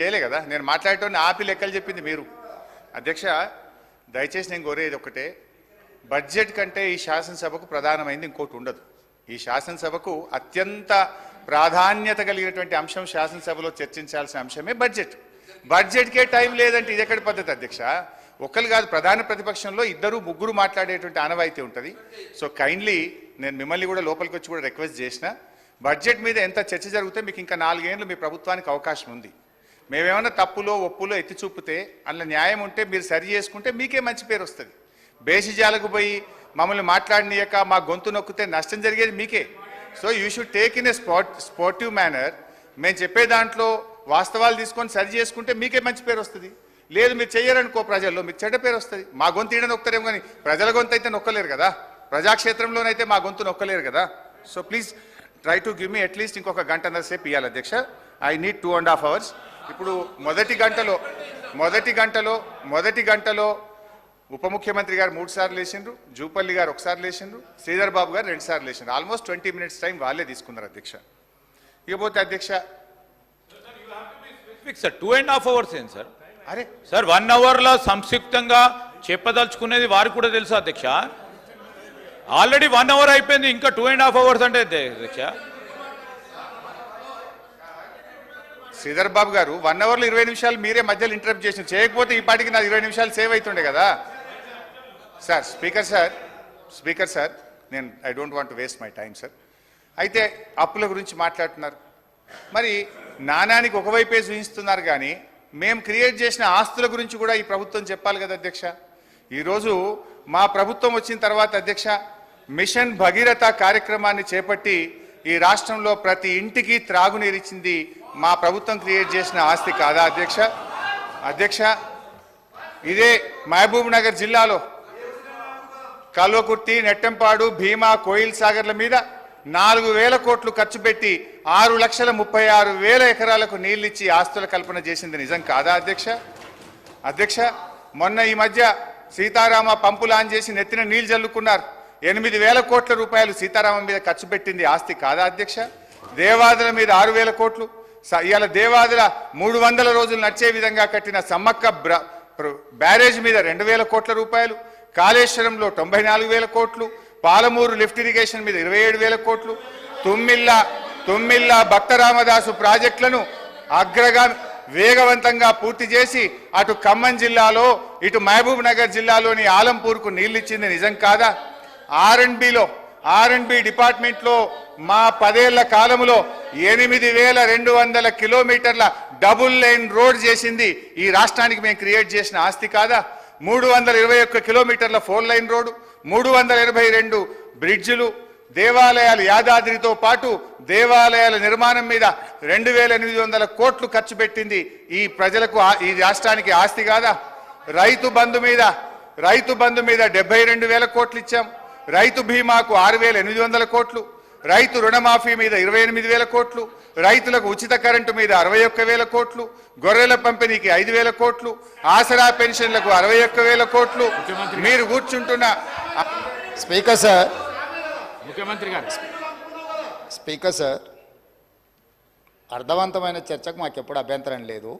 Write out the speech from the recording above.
చేయలే కదా. నేను మాట్లాడేటోని ఆపి లెక్కలు చెప్పింది మీరు. అధ్యక్ష దయచేసి నేను కోరేది ఒకటే బడ్జెట్ కంటే ఈ శాసనసభకు ప్రధానమైంది ఇంకోటి ఉండదు. ఈ శాసనసభకు అత్యంత ప్రాధాన్యత కలిగినటువంటి అంశం శాసనసభలో చర్చించాల్సిన అంశమే బడ్జెట్. బడ్జెట్కే టైం లేదంటే ఇది ఎక్కడి పద్ధతి అధ్యక్ష? ఒకరు కాదు ప్రధాన ప్రతిపక్షంలో ఇద్దరు ముగ్గురు మాట్లాడేటువంటి ఆనవాయితీ ఉంటుంది. సో కైండ్లీ నేను మిమ్మల్ని కూడా లోపలికి వచ్చి కూడా రిక్వెస్ట్ చేసిన బడ్జెట్ మీద ఎంత చర్చ జరిగితే మీకు ఇంకా నాలుగేళ్ళు మీ ప్రభుత్వానికి అవకాశం ఉంది. మేమేమైనా తప్పులో ఒప్పులో ఎత్తి చూపితే అందులో న్యాయం ఉంటే మీరు సరి చేసుకుంటే మీకే మంచి పేరు వస్తుంది. బేసిజాలకు పోయి మమ్మల్ని మాట్లాడనీయక మా గొంతు నొక్కితే నష్టం జరిగేది మీకే. So you should take in a spot sportive manner మేము చెప్పే దాంట్లో వాస్తవాలు తీసుకొని సరి చేసుకుంటే మీకే మంచి పేరు వస్తుంది. లేదు మీరు చెయ్యరనుకో ప్రజల్లో మీకు చెడ్డ పేరు వస్తుంది. మా గొంతు ఈడ నొక్కరేమో కానీ ప్రజల గొంతు అయితే నొక్కలేరు కదా. ప్రజాక్షేత్రంలోనైతే మా గొంతు నొక్కలేరు కదా. So please try to give me at least ఇంకొక గంటన్నర సేపు ఇవ్వాలి అధ్యక్ష. I need two and half hours ఇప్పుడు మొదటి గంటలో మొదటి గంటలో మొదటి గంటలో ఉప ముఖ్యమంత్రి గారు మూడు సార్లు లేచిండ్రు జూపల్లి గారు ఒకసారి లేచిండ్రు శ్రీధర్ బాబు గారు రెండు సార్లు లేచిండ్రు. ఆల్మోస్ట్ ట్వంటీ మినిట్స్ టైం వాళ్ళే తీసుకున్నారు అధ్యక్ష. ఇకపోతే అధ్యక్ష sir two and half hours ఏంటి సార్ అరే. సార్ వన్ అవర్లో సంక్షిప్తంగా చెప్పదలుచుకునేది వారికి కూడా తెలుసు అధ్యక్ష? ఆల్రెడీ వన్ అవర్ అయిపోయింది ఇంకా టూ అండ్ హాఫ్ అవర్స్ అంటే అధ్యక్ష? శ్రీధర్ బాబు గారు వన్ అవర్లో ఇరవై నిమిషాలు మీరే మధ్యలో ఇంటరప్ట్ చేసిన చేయకపోతే ఈ పాటికి నాది ఇరవై నిమిషాలు సేవ్ అవుతుండే కదా. Sir speaker sir speaker sir నేను I don't want waste my time sir అయితే అప్పుల గురించి మాట్లాడుతున్నారు. మరి నాణానికి ఒకవైపే చూపిస్తున్నారు కానీ మేము క్రియేట్ చేసిన ఆస్తుల గురించి కూడా ఈ ప్రభుత్వం చెప్పాలి కదా అధ్యక్ష. ఈరోజు మా ప్రభుత్వం వచ్చిన తర్వాత అధ్యక్ష మిషన్ భగీరథ కార్యక్రమాన్ని చేపట్టి ఈ రాష్ట్రంలో ప్రతి ఇంటికి త్రాగునీరిచ్చింది మా ప్రభుత్వం క్రియేట్ చేసిన ఆస్తి కాదా అధ్యక్ష? అధ్యక్ష ఇదే మహబూబ్ నగర్ జిల్లాలో కల్వకుర్తి నెట్టంపాడు భీమా కోయిల్ సాగర్ల మీద నాలుగు వేల కోట్లు ఖర్చు పెట్టి ఆరు లక్షల ముప్పై ఆరు వేల ఎకరాలకు నీళ్ళిచ్చి ఆస్తుల కల్పన చేసింది నిజం కాదా అధ్యక్ష? అధ్యక్ష మొన్న ఈ మధ్య సీతారామ పంపులు ఆన్ చేసి నెత్తిన నీళ్ళు జల్లుకున్నారు ఎనిమిది వేల కోట్ల రూపాయలు సీతారామం మీద ఖర్చు పెట్టింది ఆస్తి కాదా అధ్యక్ష? దేవాదుల మీద ఆరు వేల కోట్లు. ఇవాళ దేవాదుల మూడు వందల రోజులు నడిచే విధంగా కట్టిన సమ్మక్క బ్ర- ప్ర- బ్యారేజ్ మీద రెండు వేల కోట్ల రూపాయలు కాళేశ్వరంలో తొంభై నాలుగు వేల కోట్లు పాలమూరు లిఫ్ట్ ఇరిగేషన్ మీద ఇరవై ఏడు వేల కోట్లు తుమ్మిల్ల తుమ్మిల్ల భక్త రామదాసు ప్రాజెక్టులను అగ్రగా వేగవంతంగా పూర్తి చేసి అటు ఖమ్మం జిల్లాలో ఇటు మహబూబ్ నగర్ జిల్లాలోని ఆలంపూర్కు నీళ్ళిచ్చింది నిజం కాదా? ఆర్ అండ్ బిలో ఆర్ అండ్ బి డిపార్ట్మెంట్లో మా పదేళ్ళ కాలంలో ఎనిమిది వేల రెండు వందల కిలోమీటర్ల డబుల్ లైన్ రోడ్ చేసింది ఈ రాష్ట్రానికి మేము క్రియేట్ చేసిన ఆస్తి కాదా? మూడు వందల ఇరవై ఒక్క కిలోమీటర్ల ఫోర్ లైన్ రోడ్డు మూడు వందల ఇరవై రెండు బ్రిడ్జిలు దేవాలయాలు యాదాద్రితో పాటు దేవాలయాల నిర్మాణం మీద రెండు వేల ఎనిమిది వందల కోట్లు ఖర్చు పెట్టింది ఈ ప్రజలకు ఈ రాష్ట్రానికి ఆస్తి కాదా? రైతు బంధు మీద రైతు బంధు మీద డెబ్బై రెండు వేల కోట్లు ఇచ్చాం. రైతు బీమాకు ఆరు వేల ఎనిమిది వందల కోట్లు. రైతు రుణమాఫీ మీద ఇరవై ఎనిమిది వేల కోట్లు రైతులకు ఉచిత కరెంటు మీద అరవై ఒక్క వేల కోట్లు గొర్రెల పంపిణీకి ఐదు వేల కోట్లు ఆసరా పెన్షన్లకు అరవై ఒక్క వేల కోట్లు. మీరు కూర్చుంటున్న స్పీకర్ సార్. ముఖ్యమంత్రి గారు. స్పీకర్ సార్ అర్థవంతమైన చర్చకు మాకు ఎప్పుడు అభ్యంతరం లేదు.